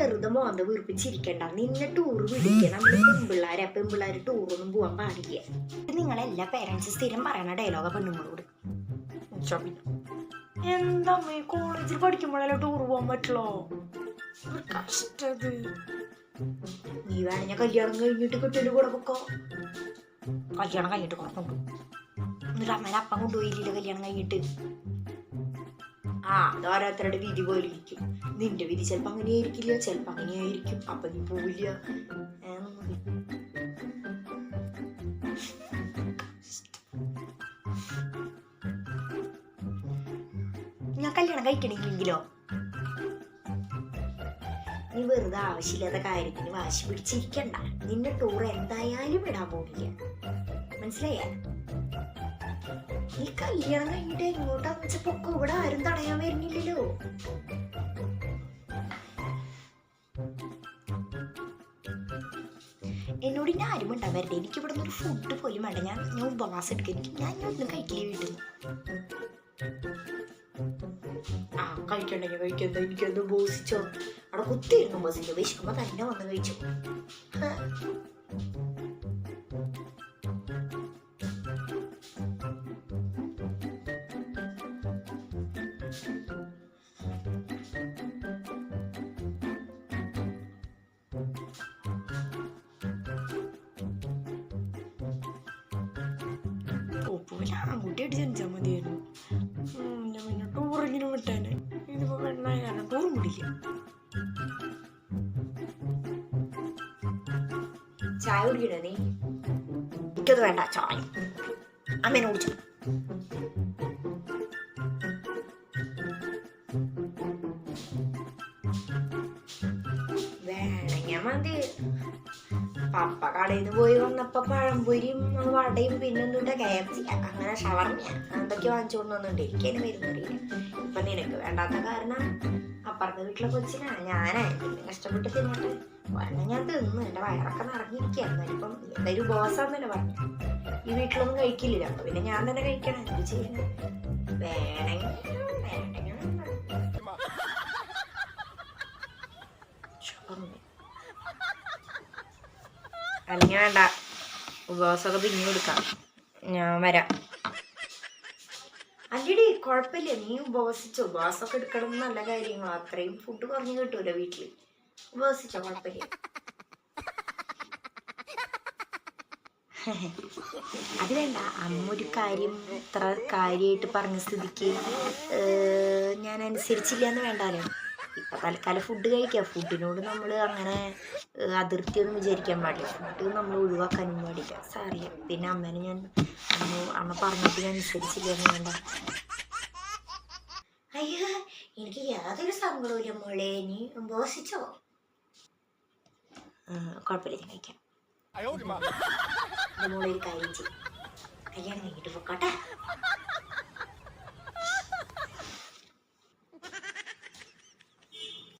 വെറുതെ മോന്ത വീർപ്പിച്ചിരിക്കണ്ട. നിന്നെ ടൂർ വിളിക്കുക നമ്മൾ പെൺപിള്ളാരെ പെൺപിള്ളാര് ടൂറൊന്നും പോവാൻ പാടില്ല. നിങ്ങളെല്ലാ പേരൻസ് സ്ഥിരം പറയണ ഡയലോഗ പെണ്ണുങ്ങളോട്. എന്താ കോളേജിൽ പഠിക്കുമ്പോഴല്ലോ ടൂർ പോകാൻ പറ്റുള്ളോ? കഷ്ടത്. നീ വേണമെങ്കിൽ കല്യാണം കഴിഞ്ഞിട്ട് കുട്ടിയുടെ കൂടെ പൊക്കോ. കല്യാണം കഴിഞ്ഞിട്ട് കൊണ്ടു എന്നിട്ട് അമ്മേനെ അപ്പം കൊണ്ടുപോയില്ല കല്യാണം കഴിഞ്ഞിട്ട്? ആ അത് ഓരോരുത്തരുടെ വിധി പോലെ ഇരിക്കും നിന്റെ വിധി ചിലപ്പോ അങ്ങനെയായിരിക്കില്ല ചിലപ്പോ അങ്ങനെയായിരിക്കും. അപ്പൊ നീ പോവില്ല. ഞാൻ കല്യാണം കഴിക്കണില്ലെങ്കിലോ നീ വെറുതെ ആവശ്യമില്ലാത്ത കാര്യത്തിന് വാശി പിടിച്ചിരിക്കണ്ട. നിന്റെ ടൂർ എന്തായാലും വിടാൻ പോകില്ല മനസ്സിലായേ? ഈ കല്യാണം കഴിഞ്ഞിട്ട് ഇങ്ങോട്ട് വെച്ചപ്പോ ഇവിടെ ആരും തടയാൻ വരുന്നില്ലല്ലോ. എന്നോട് ഇനി ആരും ഉണ്ടാവരുത്. എനിക്ക് ഇവിടെ ഒരു ഫുഡ് പോലും വേണ്ട. ഞാൻ ഞാൻ ഉപവാസം എടുക്കുക എനിക്ക് ഞാൻ ഒന്നും കഴിക്കില്ല വീട്ടിൽ. നിന്ന് ആ കഴിക്കണ്ടെങ്കിൽ കഴിക്കണ്ട എനിക്കെന്തോ ബോസിച്ചോ അവിടെ കുത്തിയിരുന്നു ബസ്സിൽ വിശക്കുമ്പോ തന്നെ വന്ന് കഴിച്ചു. ഒപ്പുമില്ല ആൺകുട്ടിയായിട്ട് ജനിച്ചാൽ മതിയായിരുന്നു. ഞാൻ പിന്നെ ടൂറിങ്ങിനും വിട്ടേനെ. ഇതിപ്പോ പെണ്ണായ കാരണം ടൂറും വിടില്ല ചായ കുടിക്കണേ നീ? എനിക്കത് വേണ്ട ചായ. അമ്മേനെ കുടിച്ചു. മതി. പപ്പ കടയിൽ നിന്ന് പോയി വന്നപ്പോ പഴംപൊരിയും വടയും പിന്നെ ഒന്നുമില്ല കയറി അങ്ങനെ ഷവർമ്മ അതൊക്കെ വാങ്ങിച്ചു കൊണ്ടുവന്നുണ്ട് എനിക്കതിന് വരുന്നറിയില്ല. ഇപ്പൊ നിനക്ക് വേണ്ടാത്ത കാരണം അപ്പുറത്തെ വീട്ടിലെ കൊച്ചിനാ. ഞാനായിരുന്നു കഷ്ടപ്പെട്ട് തിന്നിട്ട്. വേണം ഞാൻ തിന്നു. എന്റെ വയറൊക്കെ നിറഞ്ഞിരിക്കുകയായിരുന്നു ഇപ്പം എന്തായാലും ഉപവാസാന്നല്ലേ പറഞ്ഞു. ഈ വീട്ടിലൊന്നും കഴിക്കില്ല. അപ്പൊ പിന്നെ ഞാൻ തന്നെ കഴിക്കണം. എന്ത് ചെയ്യുന്നത് വേണമെങ്കിൽ വേണ്ടെങ്കിൽ അല്ലെങ്കിൽ വേണ്ട. ഉപവാസമൊക്കെ പിന്നെ കൊടുക്കാം. ഞാൻ വരാം. അല്ലടി കുഴപ്പമില്ല. നീ ഉപവസിച്ചോ? ഉപവാസമൊക്കെ എടുക്കണം നല്ല കാര്യങ്ങൾ അത്രയും ഫുഡ് കുറഞ്ഞു കിട്ടൂല വീട്ടിൽ? ഉപവസിച്ചോ? കുഴപ്പമില്ല. അത് വേണ്ട. അമ്മ ഒരു കാര്യം ഇത്ര കാര്യമായിട്ട് പറഞ്ഞ സ്ഥിതിക്ക് ഞാൻ അനുസരിച്ചില്ല എന്ന് വേണ്ടാലോ? ഇപ്പൊ തൽക്കാലം ഫുഡ് കഴിക്കാം. ഫുഡിനോട് നമ്മൾ അങ്ങനെ അതിർത്തി അതിർത്തിയൊന്നും വിചാരിക്കാൻ പാടില്ല. ഫുഡ് നമ്മൾ ഒഴിവാക്കാനും പാടില്ല. സാറി പിന്നെ അമ്മേനെ ഞാൻ അമ്മ അമ്മ പറഞ്ഞിട്ട് ഞാൻ അനുസരിച്ചില്ല എന്ന് വേണ്ട. അയ്യോ എനിക്ക് യാതൊരു സങ്കടവും മോളെ. നീ ഉപവസിച്ചോ? കുഴപ്പമില്ല. ഞാൻ കഴിക്കാം. എന്റെ മോളെ ഒരു കാര്യം ചെയ്യും. കല്യാണം കഴിഞ്ഞിട്ട് പൊക്കോട്ടെ.